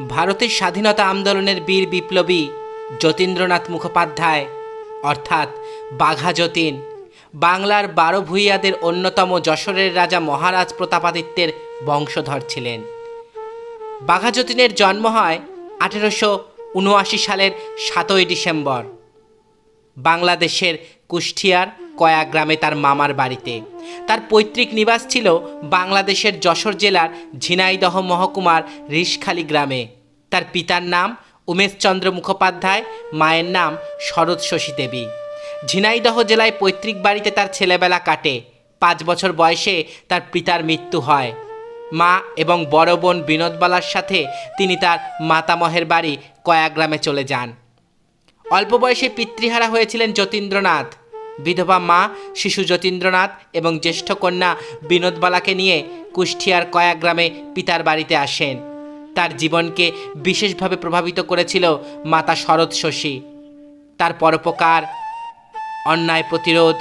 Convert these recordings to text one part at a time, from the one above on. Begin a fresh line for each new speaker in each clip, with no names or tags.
ভারতের স্বাধীনতা আন্দোলনের বীর বিপ্লবী যতীন্দ্রনাথ মুখোপাধ্যায়, অর্থাৎ বাঘা যতীন, বাংলার বারো ভূঁইয়াদের অন্যতম যশোরের রাজা মহারাজ প্রতাপাদিত্যের বংশধর ছিলেন। বাঘা যতীনের জন্ম হয় আঠেরোশো উনআশি সালের সাতই ডিসেম্বর। বাংলাদেশের কুষ্টিয়ার কয়া গ্রামে তার মামার বাড়িতে। তার পৈতৃক নিবাস ছিল বাংলাদেশের যশোর জেলার ঝিনাইদহ মহকুমার রিশখালী গ্রামে। তার পিতার নাম উমেশচন্দ্র মুখোপাধ্যায়, মায়ের নাম শরৎ শশী দেবী। ঝিনাইদহ জেলায় পৈতৃক বাড়িতে তার ছেলেবেলা কাটে। পাঁচ বছর বয়সে তার পিতার মৃত্যু হয়। মা এবং বড় বোন বিনোদবালার সাথে তিনি তার মাতামহের বাড়ি কয়া গ্রামে চলে যান। অল্প বয়সে পিতৃহারা হয়েছিলেন যতীন্দ্রনাথ। বিধবা মা, শিশু যতীন্দ্রনাথ এবং জ্যেষ্ঠ কন্যা বিনোদবালাকে নিয়ে কুষ্টিয়ার কয়া গ্রামে পিতার বাড়িতে আসেন। তার জীবনকে বিশেষভাবে প্রভাবিত করেছিল মাতা শরৎ শশী। তার পরোপকার, অন্যায় প্রতিরোধ,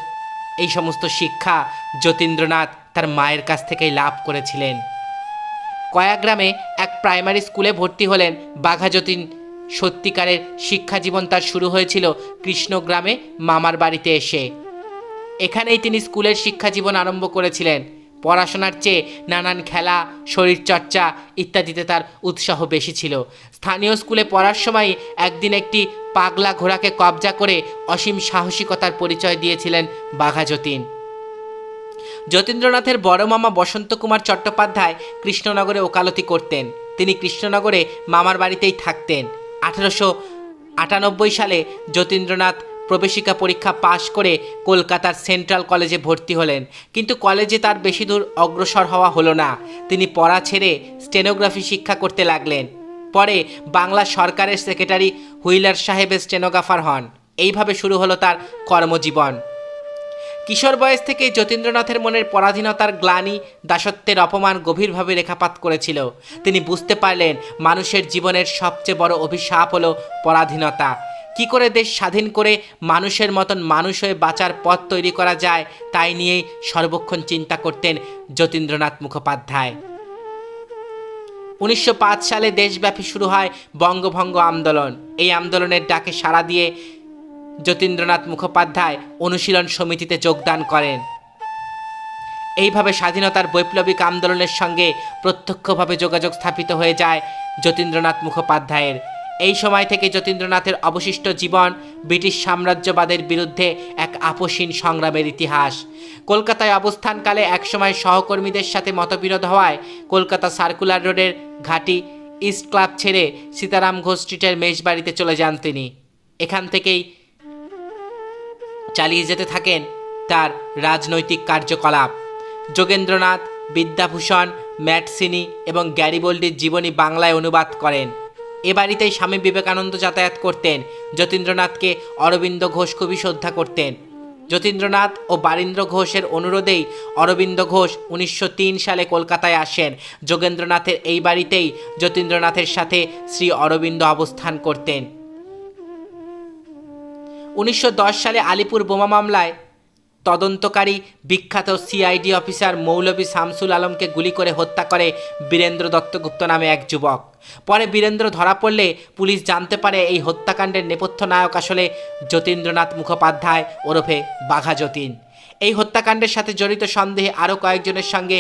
এই সমস্ত শিক্ষা যতীন্দ্রনাথ তার মায়ের কাছ থেকেই লাভ করেছিলেন। কয়াগ্রামে এক প্রাইমারি স্কুলে ভর্তি হলেন বাঘা যতীন সত্যিকারের শিক্ষা জীবন তার শুরু হয়েছিল কৃষ্ণগ্রামে মামার বাড়িতে এসে। এখানেই তিনি স্কুলের শিক্ষা জীবন আরম্ভ করেছিলেন। পড়াশোনার চেয়ে নানান খেলা, শরীরচর্চা ইত্যাদিতে তার উৎসাহ বেশি ছিল। স্থানীয় স্কুলে পড়ার সময় একদিন একটি পাগলা ঘোড়াকে কবজা করে অসীম সাহসিকতার পরিচয় দিয়েছিলেন বাঘা যতীন। যতীন্দ্রনাথের বড় মামা বসন্ত কুমার চট্টোপাধ্যায় কৃষ্ণনগরে ওকালতি করতেন। তিনি কৃষ্ণনগরে মামার বাড়িতেই থাকতেন। আঠেরোশো আটানব্বই সালে যতীন্দ্রনাথ প্রবেশিকা পরীক্ষা পাশ করে কলকাতার সেন্ট্রাল কলেজে ভর্তি হলেন। কিন্তু কলেজে তার বেশি দূর অগ্রসর হওয়া হলো না। তিনি পড়া ছেড়ে স্টেনোগ্রাফি শিক্ষা করতে লাগলেন। পরে বাংলা সরকারের সেক্রেটারি হুইলার সাহেবের স্টেনোগ্রাফার হন। এইভাবে শুরু হলো তার কর্মজীবন। কিশোর বয়স থেকে যতীন্দ্রনাথের মনের পরাধীনতার গ্লানি দাসত্বের অপমান গভীরভাবে রেখাপাত করেছিল। তিনি বুঝতে পারলেন মানুষের জীবনের সবচেয়ে বড় অভিশাপ হলো পরাধীনতা। কি করে দেশ স্বাধীন করে মানুষের মতন মানুষ হয়ে বাঁচার পথ তৈরি করা যায় তাই নিয়েই সর্বক্ষণ চিন্তা করতেন যতীন্দ্রনাথ মুখোপাধ্যায়। উনিশশো পাঁচ সালে দেশব্যাপী শুরু হয় বঙ্গভঙ্গ আন্দোলন। এই আন্দোলনের ডাকে সাড়া দিয়ে যতীন্দ্রনাথ মুখোপাধ্যায় অনুশীলন সমিতিতে যোগদান করেন। এইভাবে স্বাধীনতার বৈপ্লবিক আন্দোলনের সঙ্গে প্রত্যক্ষভাবে যোগাযোগ স্থাপিত হয়ে যায় যতীন্দ্রনাথ মুখোপাধ্যায়ের। এই সময় থেকে যতীন্দ্রনাথের অবশিষ্ট জীবন ব্রিটিশ সাম্রাজ্যবাদের বিরুদ্ধে এক আপসীন সংগ্রামের ইতিহাস। কলকাতায় অবস্থানকালে একসময় সহকর্মীদের সাথে মতবিরোধ হওয়ায় কলকাতা সার্কুলার রোডের ঘাটি ইস্ট ক্লাব ছেড়ে সীতারাম ঘোষ স্ট্রিটের মেষবাড়িতে চলে যান তিনি। এখান থেকেই চালিয়ে যেতে থাকেন তার রাজনৈতিক কার্যকলাপ। যোগেন্দ্রনাথ, বিদ্যাভূষণ, ম্যাটসিনি এবং গ্যারিবোল্ডির জীবনী বাংলায় অনুবাদ করেন। এ বাড়িতেই স্বামী বিবেকানন্দ যাতায়াত করতেন, যতীন্দ্রনাথকে অরবিন্দ ঘোষ খুবই শ্রদ্ধা করতেন। যতীন্দ্রনাথ ও বারীন্দ্র ঘোষের অনুরোধেই অরবিন্দ ঘোষ উনিশশো তিন সালে কলকাতায় আসেন। যোগেন্দ্রনাথের এই বাড়িতেই যতীন্দ্রনাথের সাথে শ্রী অরবিন্দ অবস্থান করতেন। উনিশশো দশ সালে আলিপুর বোমা মামলায় তদন্তকারী বিখ্যাত সিআইডি অফিসার মৌলভী শামসুল আলমকে গুলি করে হত্যা করে বীরেন্দ্র দত্তগুপ্ত নামে এক যুবক। পরে বীরেন্দ্র ধরা পড়লে পুলিশ জানতে পারে এই হত্যাকাণ্ডের নেপথ্য নায়ক আসলে যতীন্দ্রনাথ মুখোপাধ্যায় ওরফে বাঘা যতীন। এই হত্যাকাণ্ডের সাথে জড়িত সন্দেহে আরও কয়েকজনের সঙ্গে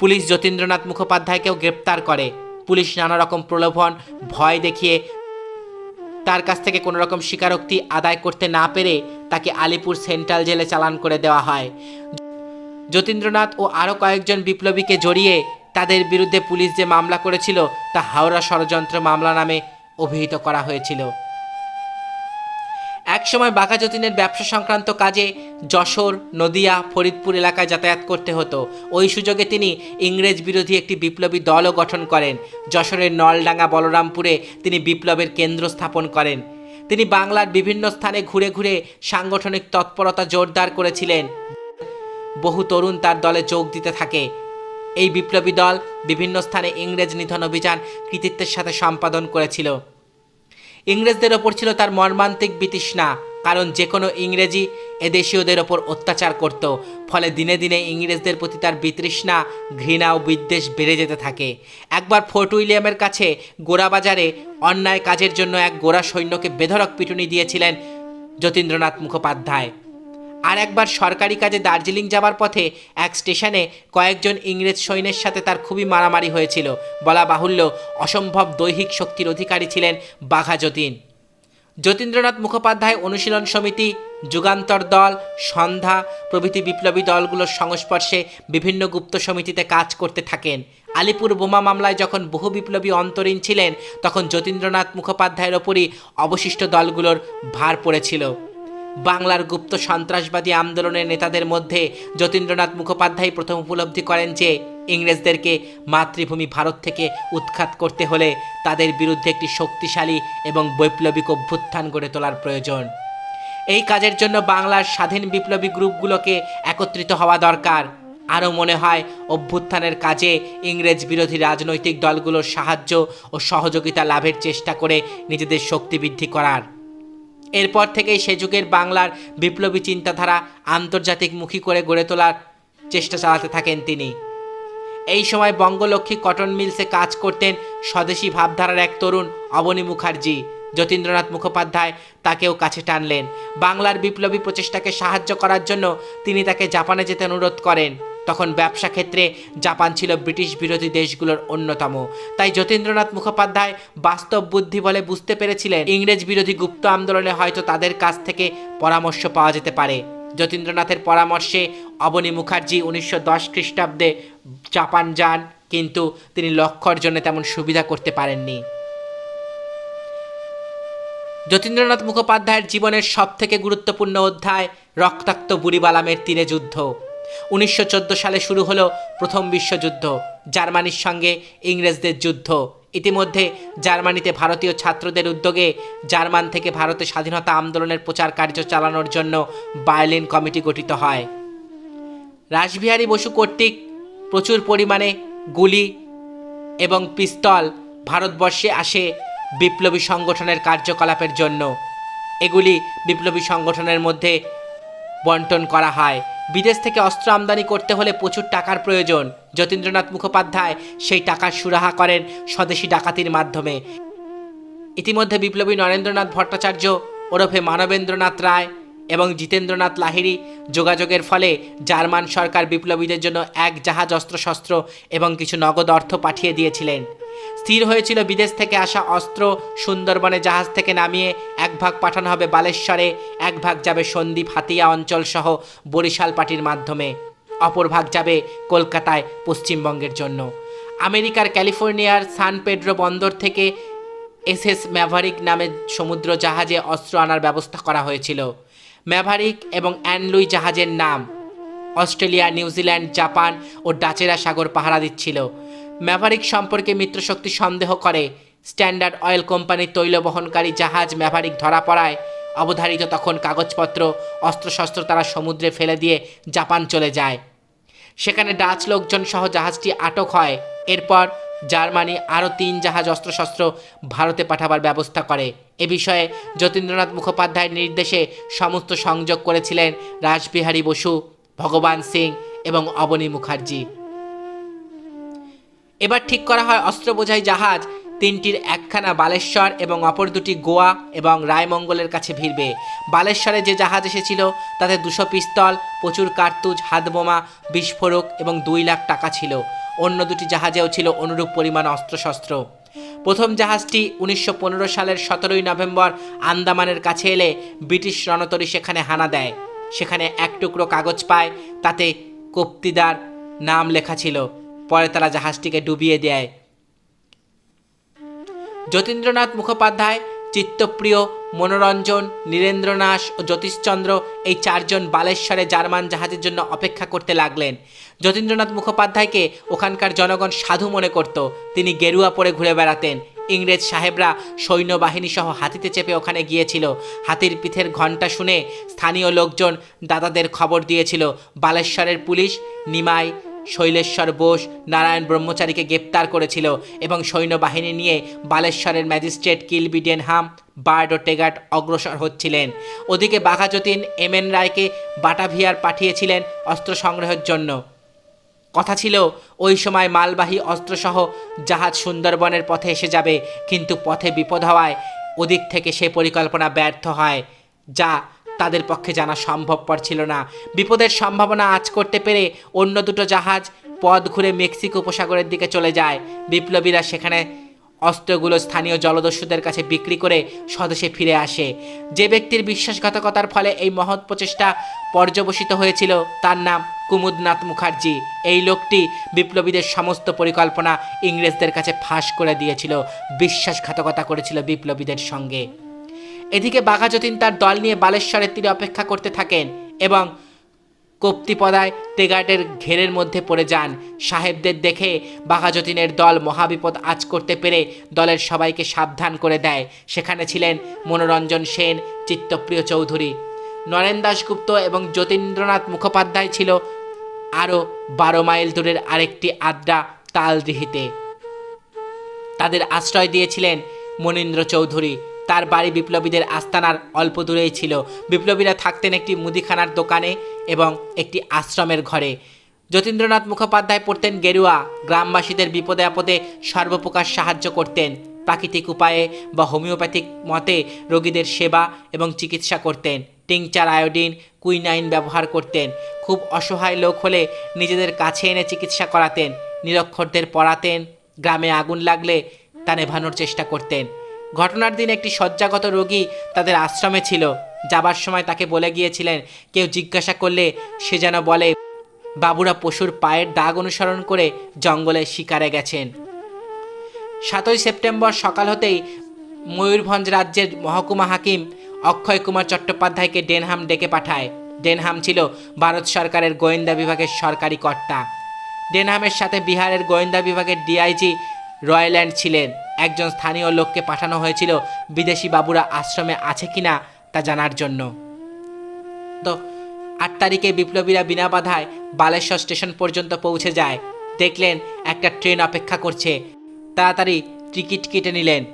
পুলিশ যতীন্দ্রনাথ মুখোপাধ্যায়কেও গ্রেপ্তার করে। পুলিশ নানা রকম প্রলোভন, ভয় দেখিয়ে তার কাছ থেকে কোনো রকম স্বীকারোক্তি আদায় করতে না পেরে তাকে আলিপুর সেন্ট্রাল জেলে চালান করে দেওয়া হয়। যতীন্দ্রনাথ ও আরও কয়েকজন বিপ্লবীকে জড়িয়ে তাদের বিরুদ্ধে পুলিশ যে মামলা করেছিল তা হাওড়া ষড়যন্ত্র মামলা নামে অভিহিত করা হয়েছিল। একসময় বাঘা যতীনের ব্যবসা সংক্রান্ত কাজে যশোর, নদিয়া, ফরিদপুর এলাকায় যাতায়াত করতে হতো। ওই সুযোগে তিনি ইংরেজ বিরোধী একটি বিপ্লবী দলও গঠন করেন। যশোরের নলডাঙ্গা বলরামপুরে তিনি বিপ্লবের কেন্দ্র স্থাপন করেন। তিনি বাংলার বিভিন্ন স্থানে ঘুরে ঘুরে সাংগঠনিক তৎপরতা জোরদার করেছিলেন। বহু তরুণ তার দলে যোগ দিতে থাকে। এই বিপ্লবী দল বিভিন্ন স্থানে ইংরেজ নিধন অভিযান কৃতিত্বের সাথে সম্পাদন করেছিল। ইংরেজদের ওপর ছিল তার মর্মান্তিক বিতৃষ্ণা, কারণ যে কোনো ইংরেজি এদেশীয়দের ওপর অত্যাচার করত, ফলে দিনে দিনে ইংরেজদের প্রতি তার বিতৃষ্ণা, ঘৃণা ও বিদ্বেষ বেড়ে যেতে থাকে। একবার ফোর্ট উইলিয়ামের কাছে গোড়াবাজারে অন্যায় কাজের জন্য এক গোড়া সৈন্যকে বেধরক পিটুনি দিয়েছিলেন যতীন্দ্রনাথ মুখোপাধ্যায়। আর একবার সরকারি কাজে দার্জিলিং যাবার পথে এক স্টেশনে কয়েকজন ইংরেজ সৈন্যের সাথে তার খুবই মারামারি হয়েছিল। বলা বাহুল্য, অসম্ভব দৈহিক শক্তির অধিকারী ছিলেন বাঘা যতীন। যতীন্দ্রনাথ মুখোপাধ্যায় অনুশীলন সমিতি, যুগান্তর দল, সন্ধ্যা, প্রভৃতি বিপ্লবী দলগুলোর সংস্পর্শে বিভিন্ন গুপ্ত সমিতিতে কাজ করতে থাকেন। আলিপুর বোমা মামলায় যখন বহু বিপ্লবী অন্তরীণ ছিলেন, তখন যতীন্দ্রনাথ মুখোপাধ্যায়ের ওপরই অবশিষ্ট দলগুলোর ভার পড়েছিল। বাংলার গুপ্ত সন্ত্রাসবাদী আন্দোলনের নেতাদের মধ্যে যতীন্দ্রনাথ মুখোপাধ্যায় প্রথম উপলব্ধি করেন যে, ইংরেজদেরকে মাতৃভূমি ভারত থেকে উৎখাত করতে হলে তাদের বিরুদ্ধে একটি শক্তিশালী এবং বৈপ্লবিক অভ্যুত্থান গড়ে তোলার প্রয়োজন। এই কাজের জন্য বাংলার স্বাধীন বিপ্লবী গ্রুপগুলোকে একত্রিত হওয়া দরকার। আরও মনে হয়, অভ্যুত্থানের কাজে ইংরেজ বিরোধী রাজনৈতিক দলগুলোর সাহায্য ও সহযোগিতা লাভের চেষ্টা করে নিজেদের শক্তি বৃদ্ধি করার। এরপর থেকেই সে যুগের বাংলার বিপ্লবী চিন্তাধারা আন্তর্জাতিক মুখী করে গড়ে তোলার চেষ্টা চালাতে থাকেন তিনি। এই সময় বঙ্গলক্ষ্মী কটন মিলসে কাজ করতেন স্বদেশী ভাবধারার এক তরুণ অবনী মুখার্জি। যতীন্দ্রনাথ মুখোপাধ্যায় তাকেও কাছে টানলেন। বাংলার বিপ্লবী প্রচেষ্টাকে সাহায্য করার জন্য তিনি তাকে জাপানে যেতে অনুরোধ করেন। তখন ব্যবসা ক্ষেত্রে জাপান ছিল ব্রিটিশ বিরোধী দেশগুলোর অন্যতম। তাই যতীন্দ্রনাথ মুখোপাধ্যায় বাস্তব বুদ্ধি বলে বুঝতে পেরেছিলেন, ইংরেজ বিরোধী গুপ্ত আন্দোলনে হয়তো তাদের কাছ থেকে পরামর্শ পাওয়া যেতে পারে। যতীন্দ্রনাথের পরামর্শে অবনী মুখার্জি উনিশশো দশ খ্রিস্টাব্দে জাপান যান, কিন্তু তিনি লক্ষ্য অর্জনে তেমন সুবিধা করতে পারেননি। যতীন্দ্রনাথ মুখোপাধ্যায়ের জীবনের সবথেকে গুরুত্বপূর্ণ অধ্যায়, রক্তাক্ত বুড়িবালামের তীরে যুদ্ধ। উনিশশো চোদ্দ সালে শুরু হলো প্রথম বিশ্বযুদ্ধ, জার্মানির সঙ্গে ইংরেজদের যুদ্ধ। ইতিমধ্যে জার্মানিতে ভারতীয় ছাত্রদের উদ্যোগে জার্মান থেকে ভারতে স্বাধীনতা আন্দোলনের প্রচার কার্য চালানোর জন্য বার্লিন কমিটি গঠিত হয়। রাসবিহারী বসু কর্তৃক প্রচুর পরিমাণে গুলি এবং পিস্তল ভারতবর্ষে আসে বিপ্লবী সংগঠনের কার্যকলাপের জন্য। এগুলি বিপ্লবী সংগঠনের মধ্যে বন্টন করা হয়। বিদেশ থেকে অস্ত্র আমদানি করতে হলে প্রচুর টাকার প্রয়োজন। যতীন্দ্রনাথ মুখোপাধ্যায় সেই টাকার সুরাহা করেন স্বদেশি ডাকাতির মাধ্যমে। ইতিমধ্যে বিপ্লবী নরেন্দ্রনাথ ভট্টাচার্য ওরফে মানবেন্দ্রনাথ রায় এবং জিতেন্দ্রনাথ লাহিড়ী যোগাযোগের ফলে জার্মান সরকার বিপ্লবীদের জন্য এক জাহাজ অস্ত্রশস্ত্র এবং কিছু নগদ অর্থ পাঠিয়ে দিয়েছিলেন। স্থির হয়েছিল বিদেশ থেকে আসা অস্ত্র, সুন্দরবনে জাহাজ থেকে নামিয়ে এক ভাগ পাঠানো হবে বালেশ্বরে, এক ভাগ যাবে সন্দ্বীপ হাতিয়া অঞ্চল সহ বরিশাল পার্টির মাধ্যমে। অপর ভাগ যাবে কলকাতায় পশ্চিমবঙ্গের জন্য। আমেরিকার ক্যালিফোর্নিয়ার সান পেড্রো বন্দর থেকে এসএস ম্যাভারিক নামে সমুদ্র জাহাজে অস্ত্র আনার ব্যবস্থা করা হয়েছিল। ম্যাভারিক এবং অ্যানলুই জাহাজের নাম। অস্ট্রেলিয়া নিউজিল্যান্ড জাপান ও ডাচেরা সাগর পাহারা দিচ্ছিল। ম্যাভারিক সম্পর্কে মিত্রশক্তি সন্দেহ করে। স্ট্যান্ডার্ড অয়েল কোম্পানির তৈল বহনকারী জাহাজ ম্যাভারিক ধরা পড়ায়। অবধারিত তখন কাগজপত্র, অস্ত্রশস্ত্র তারা সমুদ্রে ফেলে দিয়ে জাপান চলে যায়। সেখানে ডাচ লোকজন সহ জাহাজটি আটক হয়। এরপর জার্মানি আরও তিন জাহাজ অস্ত্রশস্ত্র ভারতে পাঠাবার ব্যবস্থা করে। এ বিষয়ে যতীন্দ্রনাথ মুখোপাধ্যায়ের নির্দেশে সমস্ত সংযোগ করেছিলেন রাসবিহারী বসু, ভগবান সিং এবং অবনী মুখার্জি। এবার ঠিক করা হয় অস্ত্র বোঝাই জাহাজ তিনটির একখানা বালেশ্বর এবং অপর দুটি গোয়া এবং রায়মঙ্গলের কাছে ভিড়বে। বালেশ্বরে যে জাহাজ এসেছিল, তাতে দুশো পিস্তল, প্রচুর কার্তুজ, হাতবোমা, বিস্ফোরক এবং দুই লাখ টাকা ছিল। অন্য দুটি জাহাজেও ছিল অনুরূপ পরিমাণ অস্ত্রশস্ত্র। প্রথম জাহাজটি উনিশশো পনেরো সালের সতেরোই নভেম্বর আন্দামানের কাছে এলে ব্রিটিশ রণতরী সেখানে হানা দেয়। সেখানে এক টুকরো কাগজ পায়, তাতে কপ্তিদার নাম লেখা ছিল। পরে তারা জাহাজটিকে ডুবিয়ে দেয়। যতীন্দ্রনাথ মুখোপাধ্যায়, চিত্তপ্রিয়, মনোরঞ্জন নীরেন্দ্রনাথ ও জ্যোতিষচন্দ্র এই চারজন বালেশ্বরে জার্মান জাহাজের জন্য অপেক্ষা করতে লাগলেন। যতীন্দ্রনাথ মুখোপাধ্যায়কে ওখানকার জনগণ সাধু মনে করত। তিনি গেরুয়া পরে ঘুরে বেড়াতেন। ইংরেজ সাহেবরা সৈন্যবাহিনী সহ হাতিতে চেপে ওখানে গিয়েছিল। হাতির পিঠের ঘণ্টা শুনে স্থানীয় লোকজন দাদাদের খবর দিয়েছিল। বালেশ্বরের পুলিশ, নিমাই শৈলেশ্বর বোস নারায়ণ ব্রহ্মচারীকে গ্রেপ্তার করেছিল এবং সৈন্যবাহিনী নিয়ে বালেশ্বরের ম্যাজিস্ট্রেট কিলবি ডেনহাম বার্ড ও টেগাট অগ্রসর হচ্ছিলেন। ওদিকে বাঘাযতীন এম এন রায়কে বাটাভিয়ার পাঠিয়েছিলেন অস্ত্র সংগ্রহের জন্য। কথা ছিল, ওই সময় মালবাহী অস্ত্রসহ জাহাজ সুন্দরবনের পথে এসে যাবে, কিন্তু পথে বিপদ হওয়ায় ওদিক থেকে সে পরিকল্পনা ব্যর্থ হয়, যা তাদের পক্ষে জানা সম্ভবপর ছিল না। বিপদের সম্ভাবনা আজ করতে পেরে অন্য দুটো জাহাজ পথ ঘুরে মেক্সিকো উপসাগরের দিকে চলে যায়। বিপ্লবীরা সেখানে অস্ত্রগুলো স্থানীয় জলদস্যুদের কাছে বিক্রি করে স্বদেশে ফিরে আসে। যে ব্যক্তির বিশ্বাসঘাতকতার ফলে এই মহৎ প্রচেষ্টা পর্যবসিত হয়েছিল তার নাম কুমুদনাথ মুখার্জি। এই লোকটি বিপ্লবীদের সমস্ত পরিকল্পনা ইংরেজদের কাছে ফাঁস করে দিয়েছিল। বিশ্বাসঘাতকতা করেছিল বিপ্লবীদের সঙ্গে। এদিকে বাঘাযতীন তার দল নিয়ে বালেশ্বরের তীরে অপেক্ষা করতে থাকেন এবং কপ্তিপদায় তেগাটের ঘেরের মধ্যে পড়ে যান। সাহেবদের দেখে বাঘাযতীনের দল মহাবিপদ আজ করতে পেরে দলের সবাইকে সাবধান করে দেয়। সেখানে ছিলেন মনোরঞ্জন সেন, চিত্তপ্রিয় চৌধুরী। নরেন দাশগুপ্ত এবং যতীন্দ্রনাথ মুখোপাধ্যায় ছিল আরও বারো মাইল দূরের আরেকটি আদ্রা তালদিহিতে। তাদের আশ্রয় দিয়েছিলেন মনীন্দ্র চৌধুরী। তার বাড়ি বিপ্লবীদের আস্তানার অল্প দূরেই ছিল। বিপ্লবীরা থাকতেন একটি মুদিখানার দোকানে এবং একটি আশ্রমের ঘরে। যতীন্দ্রনাথ মুখোপাধ্যায় পড়তেন গেরুয়া, গ্রামবাসীদের বিপদে আপদে সর্বপ্রকার সাহায্য করতেন। প্রাকৃতিক উপায়ে বা হোমিওপ্যাথিক মতে রোগীদের সেবা এবং চিকিৎসা করতেন। টিংচার আয়োডিন, কুইনাইন ব্যবহার করতেন। খুব অসহায় লোক হলে নিজেদের কাছে এনে চিকিৎসা করাতেন। নিরক্ষরদের পড়াতেন। গ্রামে আগুন লাগলে তা নেভানোর চেষ্টা করতেন। ঘটনার দিন একটি শয্যাগত রোগী তাদের আশ্রমে ছিল। যাবার সময় তাকে বলে গিয়েছিলেন, কেউ জিজ্ঞাসা করলে সে যেন বলে, বাবুরা পশুর পায়ের দাগ অনুসরণ করে জঙ্গলে শিকারে গেছেন। সাতই সেপ্টেম্বর সকাল হতেই ময়ূরভঞ্জ রাজ্যের মহকুমা হাকিম অক্ষয় কুমার চট্টোপাধ্যায়কে ডেনহাম ডেকে পাঠায়। ডেনহাম ছিল ভারত সরকারের গোয়েন্দা বিভাগের সরকারি কর্তা। ডেনহামের সাথে বিহারের গোয়েন্দা বিভাগের ডিআইজি রয়ল্যান্ড ছিলেন। একজন স্থানীয় লোককে পাঠানো হয়েছিল, বিদেশি বাবুরা আশ্রমে আছে কিনা তা জানার জন্য। তো, আট তারিখে বিপ্লবীরা বিনা বাধায় বালেশ্বর স্টেশন পর্যন্ত পৌঁছে যায়। দেখলেন, একটা ট্রেন অপেক্ষা করছে। তাড়াতাড়ি টিকিট কেটে নিলেন।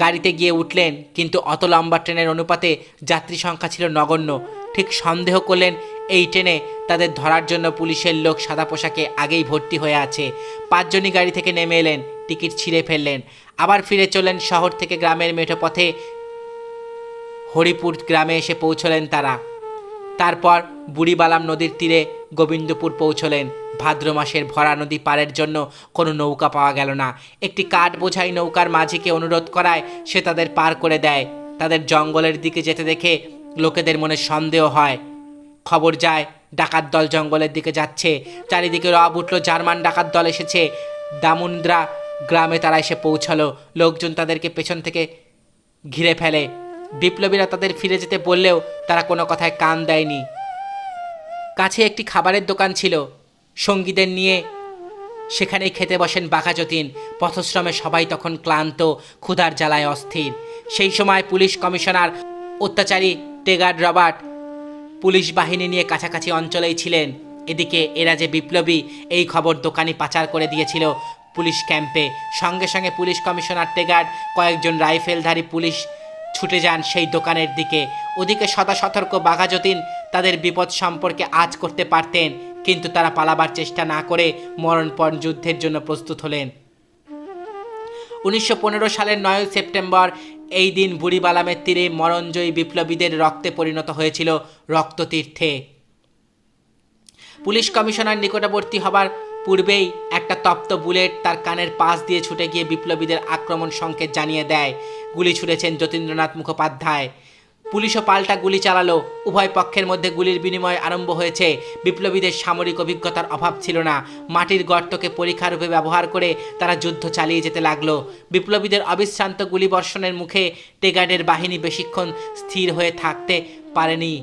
গাড়িতে গিয়ে উঠলেন, কিন্তু অত লম্বা ট্রেনের অনুপাতে যাত্রী সংখ্যা ছিল নগণ্য। ঠিক সন্দেহ করলেন, এই ট্রেনে তাদের ধরার জন্য পুলিশের লোক সাদা পোশাকে আগেই ভর্তি হয়ে আছে। পাঁচজনই গাড়ি থেকে নেমে এলেন, টিকিট ছিঁড়ে ফেললেন। আবার ফিরে চলেন শহর থেকে গ্রামের মেঠোপথে। হরিপুর গ্রামে এসে পৌঁছলেন তারা। তারপর বুড়িবালাম নদীর তীরে গোবিন্দপুর পৌঁছলেন। ভাদ্র মাসের ভরা নদী পারের জন্য কোনো নৌকা পাওয়া গেল না। একটি কাঠ বোঝাই নৌকার মাঝিকে অনুরোধ করায় সে তাদের পার করে দেয়। তাদের জঙ্গলের দিকে যেতে দেখে লোকেদের মনে সন্দেহ হয়। খবর যায়, ডাকাত দল জঙ্গলের দিকে যাচ্ছে। চারিদিকে রব উঠল, জার্মান ডাকাত দল এসেছে। দামুন্দ্রা গ্রামে তারা এসে পৌঁছালো। লোকজন তাদেরকে পেছন থেকে ঘিরে ফেলে। বিপ্লবীরা তাদের ফিরে যেতে বললেও তারা কোনো কথায় কান দেয়নি। কাছে একটি খাবারের দোকান ছিল। সঙ্গীদের নিয়ে সেখানেই খেতে বসেন বাঘাযতীন পথশ্রমে সবাই তখন ক্লান্ত, ক্ষুধার জ্বালায় অস্থির। সেই সময় পুলিশ কমিশনার, অত্যাচারী টেগার রবার্ট পুলিশ বাহিনী নিয়ে কাছাকাছি অঞ্চলেই ছিলেন। এদিকে এরা যে বিপ্লবী, এই খবর দোকানি পাচার করে দিয়েছিল। পুলিশ ক্যাম্পে। সঙ্গে সঙ্গে পুলিশ কমিশনার টেগার্ড কয়েকজন রাইফেলধারী পুলিশ ছুটে যান সেই দোকানের দিকে। ওদিকে সদা সতর্ক বাঘাযতীন তাদের বিপদ সম্পর্কে আজ করতে পারতেন, কিন্তু তারা পালাবার চেষ্টা না করে মরণপণ যুদ্ধের জন্য প্রস্তুত হলেন। উনিশশো পনেরো সালের নয় সেপ্টেম্বর এই দিন বুড়িবালামের তীরে মরণজয়ী বিপ্লবীদের রক্তে পরিণত হয়েছিল রক্ততীর্থে। পুলিশ কমিশনার নিকটবর্তী হবার পূর্বেই একটা তপ্ত বুলেট তার কানের পাশ দিয়ে ছুটে গিয়ে বিপ্লবীদের আক্রমণ সংকেত জানিয়ে দেয়। গুলি ছুড়েছেন যতীন্দ্রনাথ মুখোপাধ্যায়। পুলিশও পাল্টা গুলি চালালো। উভয় পক্ষের মধ্যে গুলির বিনিময় আরম্ভ হয়েছে। বিপ্লবীদের সামরিক অভিজ্ঞতার অভাব ছিল না। মাটির গর্তকে পরীক্ষারূপে ব্যবহার করে তারা যুদ্ধ চালিয়ে যেতে লাগল। বিপ্লবীদের অবিশ্রান্ত গুলিবর্ষণের মুখে টেগার্ডের বাহিনী বেশিক্ষণ স্থির হয়ে থাকতে পারেনি।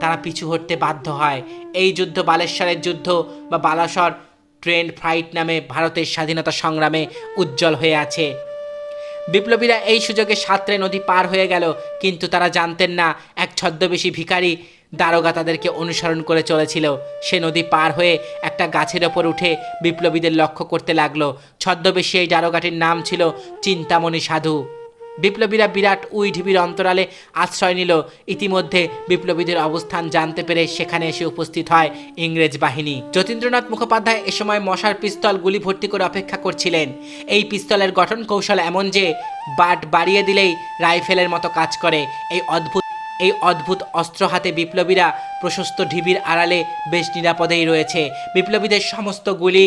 তারা পিছু হটতে বাধ্য হয়। এই যুদ্ধ বালেশ্বরের যুদ্ধ বা বালাসর ট্রেন্ড ফাইট নামে ভারতের স্বাধীনতা সংগ্রামে উজ্জ্বল হয়ে আছে। বিপ্লবীরা এই সুযোগে সাঁতরে নদী পার হয়ে গেল, কিন্তু তারা জানতেন না, এক ছদ্মবেশী ভিখারি দারোগা তাদেরকে অনুসরণ করে চলেছিল। সে নদী পার হয়ে একটা গাছের ওপর উঠে বিপ্লবীদের লক্ষ্য করতে লাগল। ছদ্মবেশী এই দারোগাটির নাম ছিল চিন্তামণি সাধু। বিপ্লবীরা বিরাট উই ঢিবির অন্তরালে আশ্রয় নিল। ইতিমধ্যে বিপ্লবীদের অবস্থান জানতে পেরে সেখানে এসে উপস্থিত হয় ইংরেজ বাহিনী। যতীন্দ্রনাথ মুখোপাধ্যায় এ সময় মশার পিস্তল গুলি ভর্তি করে অপেক্ষা করছিলেন। এই পিস্তলের গঠন কৌশল এমন যে, বাট বাড়িয়ে দিলেই রাইফেলের মতো কাজ করে। এই অদ্ভুত এই অদ্ভুত অস্ত্র হাতে বিপ্লবীরা প্রশস্ত ঢিবির আড়ালে বেশ নিরাপদেই রয়েছে। বিপ্লবীদের সমস্ত গুলি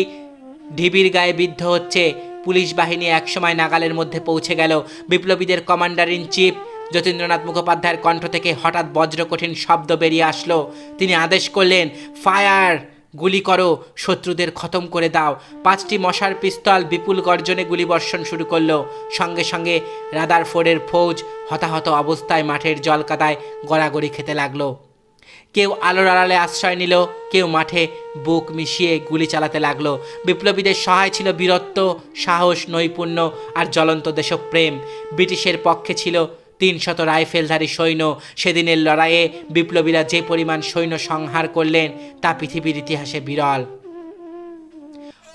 ঢিবির গায়ে বিদ্ধ হচ্ছে। পুলিশ বাহিনী একসময় নাগালের মধ্যে পৌঁছে গেল। বিপ্লবীদের কমান্ডার ইন চিফ যতীন্দ্রনাথ মুখোপাধ্যায়ের কণ্ঠ থেকে হঠাৎ বজ্রকঠিন শব্দ বেরিয়ে আসলো। তিনি আদেশ করলেন, ফায়ার! গুলি করো! শত্রুদের খতম করে দাও! পাঁচটি মশার পিস্তল বিপুল গর্জনে গুলিবর্ষণ শুরু করল। সঙ্গে সঙ্গে রাদার ফোর্ডের ফৌজ হতাহত অবস্থায় মাঠের জলকাদায় গড়াগড়ি খেতে লাগল। কেউ আলোর আড়ালে আশ্রয় নিল, কেউ মাঠে বুক মিশিয়ে গুলি চালাতে লাগল। বিপ্লবীদের সহায় ছিল বীরত্ব, সাহস, নৈপুণ্য আর জ্বলন্ত দেশপ্রেম। ব্রিটিশের পক্ষে ছিল তিনশত রাইফেলধারী সৈন্য। সেদিনের লড়াইয়ে বিপ্লবীরা যে পরিমাণ সৈন্য সংহার করলেন, তা পৃথিবীর ইতিহাসে বিরল।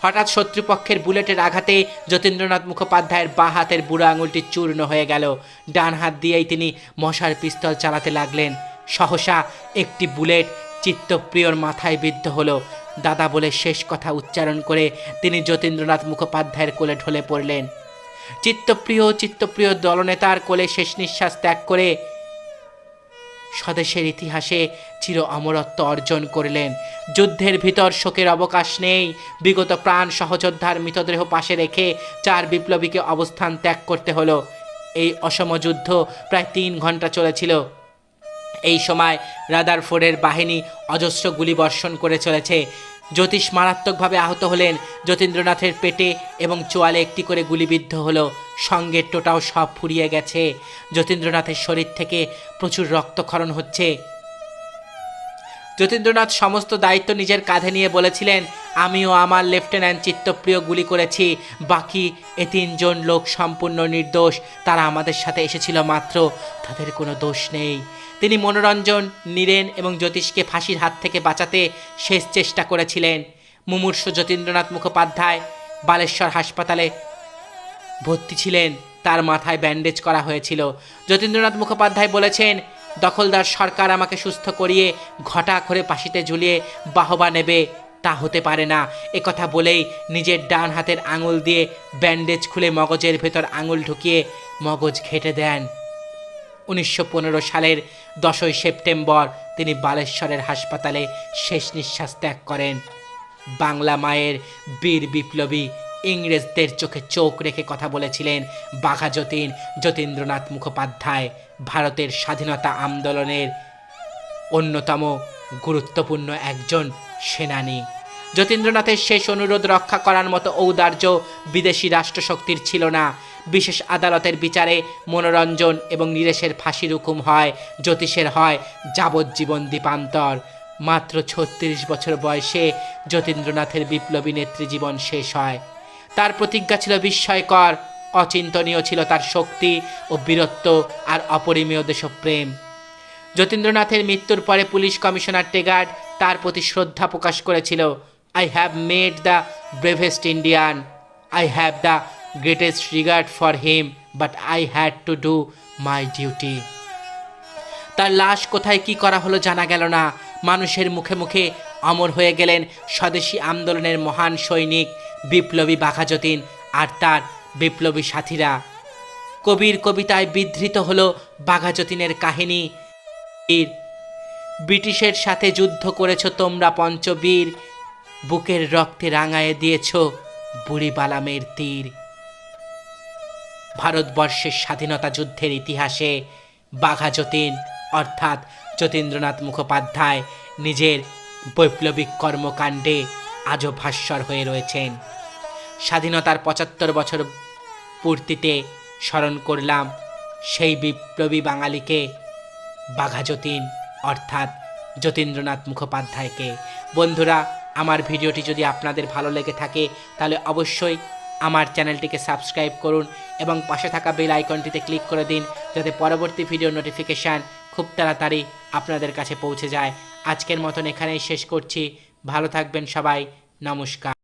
হঠাৎ শত্রুপক্ষের বুলেটের আঘাতে যতীন্দ্রনাথ মুখোপাধ্যায়ের বাঁ হাতের বুড়ো আঙুলটি চূর্ণ হয়ে গেল। ডান হাত দিয়েই তিনি মশার পিস্তল চালাতে লাগলেন। সহসা একটি বুলেট চিত্তপ্রিয়র মাথায় বিদ্ধ হলো। দাদা বলে শেষ কথা উচ্চারণ করে তিনি যতীন্দ্রনাথ মুখোপাধ্যায়ের কোলে ঢলে পড়লেন। চিত্তপ্রিয় চিত্তপ্রিয় দলনেতার কোলে শেষ নিঃশ্বাস ত্যাগ করে স্বদেশের ইতিহাসে চির অমরত্ব অর্জন করলেন। যুদ্ধের ভিতর শোকের অবকাশ নেই। বিগত প্রাণ সহযোদ্ধার মৃতদেহ পাশে রেখে চার বিপ্লবীকে অবস্থান ত্যাগ করতে হলো। এই অসম যুদ্ধ প্রায় তিন ঘণ্টা চলেছিল। এই সময় রাদারফোর্ডের বাহিনী অজস্র গুলি বর্ষণ করে চলেছে। জ্যোতিষ মারাত্মকভাবে আহত হলেন যতীন্দ্রনাথের পেটে এবং চোয়ালে একটি করে গুলিবিদ্ধ হলো। সঙ্গে টোটাও সব ফুরিয়ে গেছে। যতীন্দ্রনাথের শরীর থেকে প্রচুর রক্তক্ষরণ হচ্ছে। যতীন্দ্রনাথ সমস্ত দায়িত্ব নিজের কাঁধে নিয়ে বলেছিলেন, আমিও আমার লেফটেন্যান্ট চিত্তপ্রিয় গুলি করেছি। বাকি এ তিনজন লোক সম্পূর্ণ নির্দোষ। তারা আমাদের সাথে এসেছিল মাত্র। তাদের কোনো দোষ নেই। তিনি মনোরঞ্জন, নীরেন এবং জ্যোতিষকে ফাঁসির হাত থেকে বাঁচাতে শেষ চেষ্টা করেছিলেন। মুমূর্ষ যতীন্দ্রনাথ মুখোপাধ্যায় বালেশ্বর হাসপাতালে ভর্তি ছিলেন। তার মাথায় ব্যান্ডেজ করা হয়েছিল। যতীন্দ্রনাথ মুখোপাধ্যায় বলেছেন, দখলদার সরকার আমাকে সুস্থ করিয়ে ঘটা করে পাশিতে ঝুলিয়ে বাহবা নেবে, তা হতে পারে না। একথা বলেই নিজের ডান হাতের আঙুল দিয়ে ব্যান্ডেজ খুলে মগজের ভেতর আঙুল ঢুকিয়ে মগজ ঘেটে দেন। উনিশশো পনেরো সালের দশই সেপ্টেম্বর তিনি বালেশ্বরের হাসপাতালে শেষ নিঃশ্বাস ত্যাগ করেন। বাংলা মায়ের বীর বিপ্লবী ইংরেজদের চোখে চোখ রেখে কথা বলেছিলেন বাঘা যতীন, যতীন্দ্রনাথ মুখোপাধ্যায়। ভারতের স্বাধীনতা আন্দোলনের অন্যতম গুরুত্বপূর্ণ একজন সেনানী। যতীন্দ্রনাথের শেষ অনুরোধ রক্ষা করার মতো ঔদার্য বিদেশি রাষ্ট্রশক্তির ছিল না। বিশেষ আদালতের বিচারে মনোরঞ্জন এবং নীরেশের ফাঁসির হুকুম হয়, জ্যোতিষের হয় যাবজ্জীবন দীপান্তর। মাত্র ছত্রিশ বছর বয়সে যতীন্দ্রনাথের বিপ্লবী নেত্রী জীবন শেষ হয়। তার প্রতিজ্ঞা ছিল বিস্ময়কর, অচিন্তনীয় ছিল তার শক্তি ও বীরত্ব আর অপরিমেয় দেশপ্রেম। যতীন্দ্রনাথের মৃত্যুর পরে পুলিশ কমিশনার টেগার্ড তার প্রতি শ্রদ্ধা প্রকাশ করেছিল I have made the bravest Indian I have the greatest regard for him but I had to do my duty তার লাশ কোথায়, কি করা হলো জানা গেল না। মানুষের মুখে মুখে অমর হয়ে গেলেন স্বদেশী আন্দোলনের মহান সৈনিক বিপ্লবী বাঘাযতীন আর তার বিপ্লবী সাথীরা। কবির কবিতায় বিধৃত হলো বাঘাযতীনের কাহিনী। বীর, ব্রিটিশের সাথে যুদ্ধ করেছ তোমরা পঞ্চবীর। বুকের রক্তে রাঙায়ে দিয়েছ বুড়ি বালামের তীর। ভারতবর্ষের স্বাধীনতা যুদ্ধের ইতিহাসে বাঘা যতীন, অর্থাৎ যতীন্দ্রনাথ মুখোপাধ্যায় নিজের বৈপ্লবিক কর্মকাণ্ডে আজও ভাস্বর হয়ে রয়েছেন। স্বাধীনতার পঁচাত্তর বছর পূর্তিতে স্মরণ করলাম সেই বিপ্লবী বাঙালিকে বাঘা যতীন, অর্থাৎ যতীন্দ্রনাথ মুখোপাধ্যায়কে। বন্ধুরা, আমার ভিডিওটি যদি আপনাদের ভালো লেগে থাকে, তাহলে অবশ্যই আমার চ্যানেলটিকে সাবস্ক্রাইব করুন এবং পাশে থাকা বেল আইকনটিতে ক্লিক করে দিন যাতে পরবর্তী ভিডিও নোটিফিকেশান খুব তাড়াতাড়ি আপনাদের কাছে পৌঁছে যায়। আজকের মতন এখানেই শেষ করছি। ভালো থাকবেন সবাই। নমস্কার।